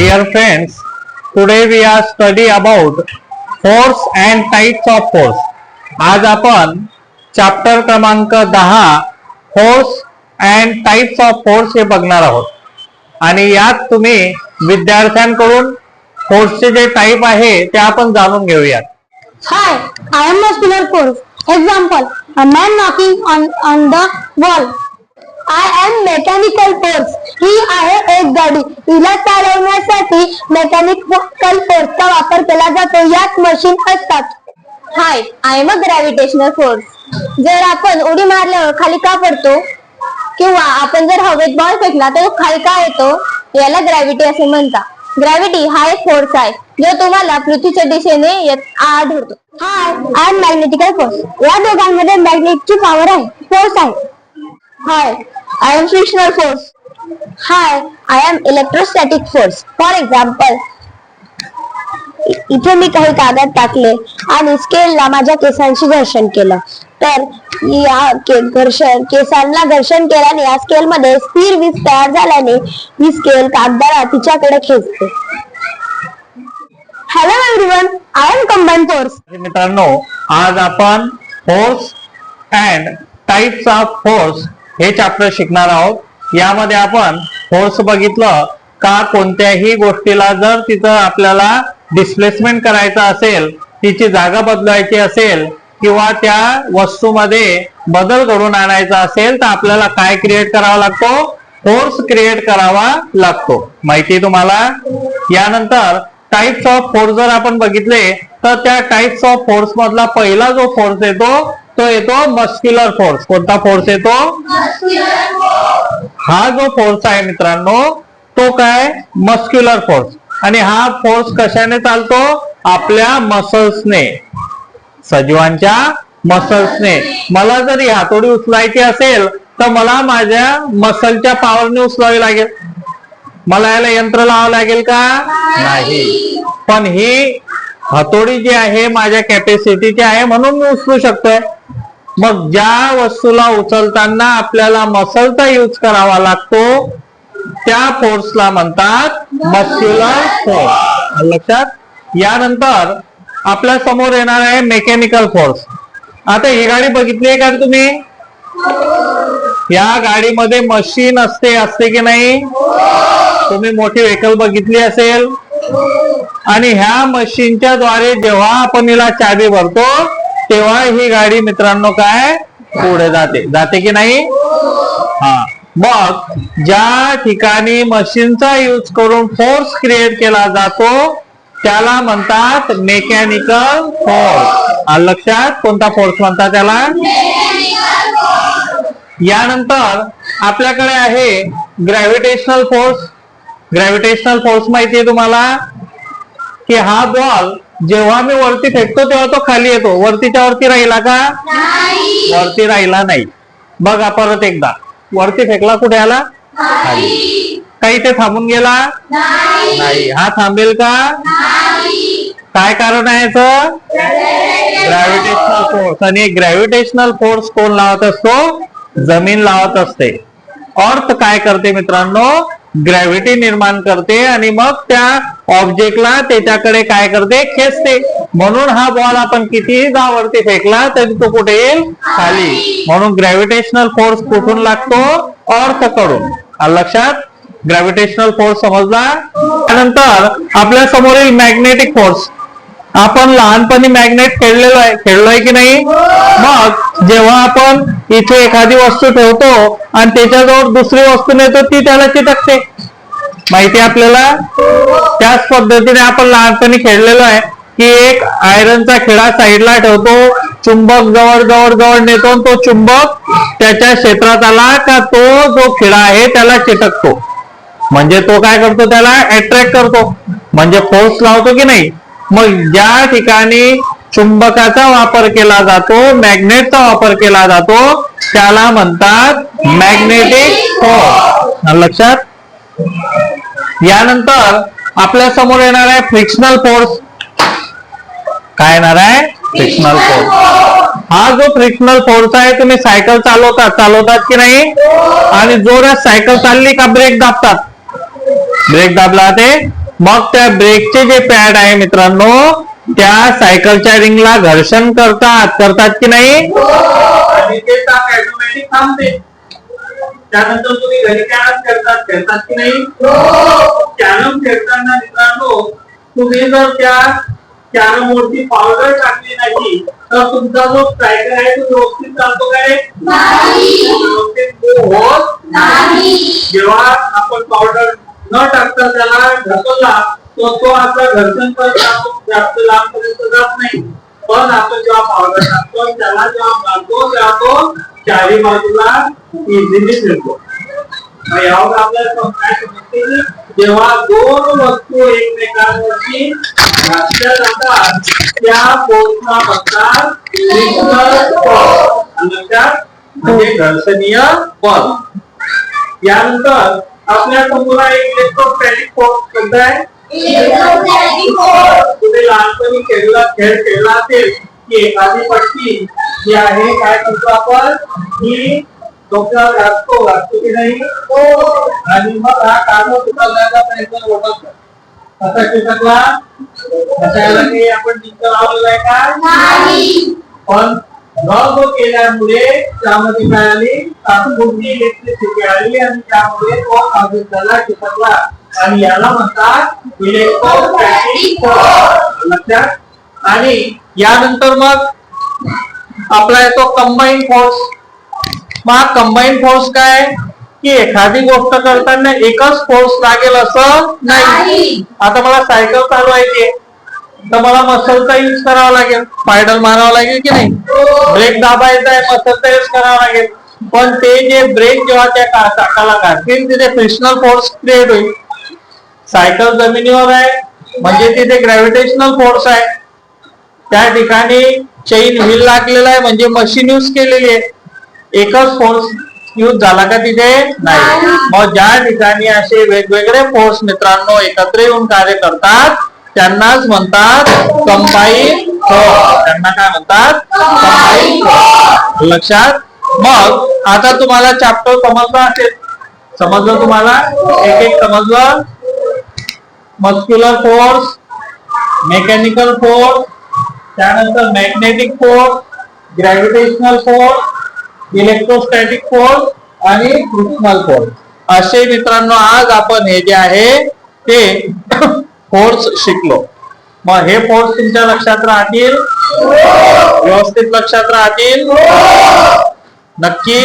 Dear friends, today we are study about force and types of force. आज आपण chapter क्रमांक दहा force and types of force हे बघणार आहोत आणि यात तुम्ही विद्यार्थ्यांकडून फोर्सचे जे टाईप आहे ते आपण जाणून घेऊयात Hi, I am muscular force. Example, a man knocking on, on the I am mechanical force ही आहे एक गाडी. हिला चालवण्यासाठी मेकॅनिकल फोर्सचा वापर केला जातो. यात मशीन असतात. Hi I am a gravitational force जर आपण उडी मारल्यावर खाली का पडतो? किंवा आपण जर हवेत बॉल फेकला तर खाली का येतो? याला ग्रॅव्हिटी असे म्हणतात. ग्रॅव्हिटी हा एक फोर्स आहे. जो तुम्हाला पृथ्वीच्या दिशेने आढळतो hi I am magnetical force या दोघांमध्ये मॅग्नेटची पॉवर आहे. फोर्स आहे. Hi I am frictional force hi I am electrostatic force for example इथे मी काही कागद टाकले आणि स्केलला माझ्या केसांशी घर्षण केलं. तर या के- घर्षण केसांना घर्षण केल्याने या स्केलमध्ये स्थिर वीज तयार झाल्याने ही स्केल कागदाला तिच्याकडे खेचते. Hello everyone I am combine force मित्रांनो आज आपण force and types of force हे चॅप्टर शिकणार आहोत. यामध्ये आपण फोर्स बघितलं का कोणत्याही गोष्टीला जर तिथं आपल्याला डिस्प्लेसमेंट करायचं असेल तिची जागा बदलायची असेल किंवा त्या वस्तूमध्ये बदल घडून आणायचा असेल तर आपल्याला काय क्रिएट करावा लागतो? फोर्स क्रिएट करावा लागतो. माहिती तुम्हाला? यानंतर टाइप्स ऑफ फोर्स जर आपण बघितले तर त्या टाइप्स ऑफ फोर्स मधला पहिला जो फोर्स येतो येतो? मस्क्युलर फोर्स कोणता फोर्स येतो? हा जो फोर्स आहे मित्रांनो तो काय? मस्क्युलर फोर्स आणि हा फोर्स कशाने चालतो? आपल्या मसल्सने सजीवांच्या मसल्सने मला जर ही हातोडी उचलायची असेल तर मला माझ्या मसलच्या पॉवरने उचलावी लागेल. मला याला यंत्र लावावं लागेल का? नाही. पण ही हातोडी जी आहे माझ्या कॅपॅसिटीची आहे म्हणून मी उचलू शकतोय. मग ज्या वस्तूला उचलताना आपल्याला मसलचा यूज करावा लागतो त्या फोर्सला म्हणतात मस्क्युलर फोर्स लक्षात? यानंतर आपल्यासमोर येणार आहे मेकॅनिकल फोर्स आता ही गाडी बघितली आहे का तुम्ही? या गाडीमध्ये मशीन असते असते की नाही? तुम्ही मोठी व्हेकल बघितली असेल. आणि ह्या मशीनच्या द्वारे जेव्हा आपण हिला चाबी भरतो तेव्हा ही गाडी मित्रांनो काय? पुढे जाते. जाते की नाही? हा. मग ज्या ठिकाणी मशीनचा यूज करून फोर्स क्रिएट केला जातो त्याला म्हणतात मेकॅनिकल फोर्स लक्षात? कोणता फोर्स म्हणतात त्याला? यानंतर आपल्याकडे आहे ग्रॅव्हिटेशनल फोर्स ग्रॅव्हिटेशनल फोर्स माहिती आहे तुम्हाला? की हा बॉल जेव्हा मी वरती फेकतो तेव्हा तो खाली येतो. वरतीच्या वरती राहिला का? वरती राहिला नाही. बघा परत एकदा. वरती फेकला कुठे आला? खाली काही ते थांबून गेला? नाही. हा थांबेल का? काय कारण आहे याचं? ग्रॅव्हिटेशनल फोर्स आणि ग्रॅव्हिटेशनल फोर्स कोण लावत असतो? जमीन लावत असते. अर्थ काय करते मित्रांनो? ग्रॅव्हिटी निर्माण करते आणि मग त्या ऑब्जेक्टला त्याच्याकडे काय करते? खेचते. म्हणून हा बॉल आपण कितीही जावरती फेकला तरी तो कुठे येईल? खाली. म्हणून ग्रॅव्हिटेशनल फोर्स कुठून लागतो? अर्थकडून. लक्षात? ग्रॅव्हिटेशनल फोर्स समजला? त्यानंतर आपल्या समोरील मॅग्नेटिक फोर्स आपण लहानपणी मॅग्नेट खेळलेलो आहे. खेळलोय की नाही? मग जेव्हा आपण इथे एखादी वस्तू ठेवतो आणि त्याच्याजवळ दुसरी वस्तू नेतो ती त्याला चिटकते. माहिती आहे आपल्याला? त्याच पद्धतीने आपण लहानपणी खेळलेलो आहे की एक आयरनचा खेळा साईडला ठेवतो चुंबक जवळ जवळ जवळ नेतो तो चुंबक त्याच्या क्षेत्रात आला का तो जो खिळा आहे त्याला चिटकतो. म्हणजे तो काय करतो त्याला? अट्रॅक्ट करतो. म्हणजे फोर्स लावतो की नाही? मग ज्या ठिकाणी चुंबकाचा वापर केला जातो मॅग्नेटचा वापर केला जातो त्याला म्हणतात मॅग्नेटिक फोर्स लक्षात? यानंतर आपल्यासमोर येणार आहे फ्रिक्शनल फोर्स काय येणार आहे? फ्रिक्शनल फोर्स हा जो फ्रिक्शनल फोर्स आहे तुम्ही सायकल चालवतात चालवतात की नाही? आणि जोरात सायकल चालली का ब्रेक दाबतात? ब्रेक दाबला ते. मग त्या ब्रेकचे जे पॅड आहे मित्रांनो त्या सायकलच्या रिंगला घर्षण करतात. करतात की नाही आणि ते चाक ऑटोमॅटिक थांबते त्यानंतर तुम्ही घरी कॅरम खेळतात खेळतात की नाही? कॅरम खेळताना मित्रांनो तुम्ही जर त्या कॅरम वरती पावडर टाकली नाही तर तुमचा जो स्ट्रायकर आहे तो व्यवस्थित चालतो काय? व्यवस्थित होत जेव्हा आपण पावडर न टाकता त्याला ढकलला तो तो आपला घर्षण पण जास्त जास्त लांबपर्यंत जात नाही. पण आपण जेव्हा पावडर टाकतो त्याला जेव्हा मारतो तेव्हा तो चारी बाजूला फिरतो मग यावर आपल्याला काय समजते जेव्हा दोन वस्तू एकमेकांवरती घातल्या जातात त्या फोर्सला म्हणतात. लक्षात म्हणजे घर्षणीय बल यानंतर आपल्या समोर एक इलेक्ट्रोस्टॅटिक फोर्स कोणता आहे. तुम्ही लहानपणी खेळला खेळ खेळला असेल की एखादी पट्टी जी आहे काय करतो आपण? ही डोक्यावर घासतो घासतो की नाही? आणि मग हा काढून उचलण्याचा प्रयत्न होत असा चिटकला असायला काही आपण चिंता लावलेला आहे का? पण न केल्यामुळे त्यामध्ये काय आली तात्पुरती इलेक्ट्रिसिटी आली आणि त्यामुळे तो आगीला चिटकला आणि याला म्हणतात इलेक्ट्रोस्टॅटिक लक्षात? आणि यानंतर मग आपला येतो कंबाईन फोर्स मग कंबाईन फोर्स काय की एखादी गोष्ट करताना एकच फोर्स लागेल असं नाही. आता मला सायकल चालवायची आहे. तर मला मसलचा यूज करावा लागेल. पायडल मारावा लागेल की नाही? ब्रेक दाबायचा आहे मसलचा यूज करावा लागेल. पण ते जे ब्रेक जेव्हा त्या चाकाला घालतील तिथे फ्रिक्शनल फोर्स क्रिएट होईल. सायकल जमिनीवर आहे. म्हणजे तिथे ग्रॅव्हिटेशनल फोर्स आहे. त्या ठिकाणी चेन व्हील लागलेला आहे म्हणजे मशीन यूज केलेली आहे. एकच फोर्स यूज झाला का तिथे? नाही. मग ज्या ठिकाणी असे वेगवेगळे फोर्स मित्रांनो एकत्र येऊन कार्य करतात त्यांनाच म्हणतात कंबाईन फोर्स त्यांना काय म्हणतात? कंबाईन लक्षात? मग आता तुम्हाला चॅप्टर समजलं असेल. समजलं तुम्हाला? एक एक समजलं? मस्क्युलर फोर्स मेकॅनिकल फोर्स त्यानंतर magnetic force gravitational force electrostatic force आणि फ्रिक्शनल फोर्स असे मित्रांनो आज आपण हे जे आहे ते फोर्स शिकलो. मग हे फोर्स तुमच्या लक्षात राहतील? व्यवस्थित लक्षात राहतील? नक्की?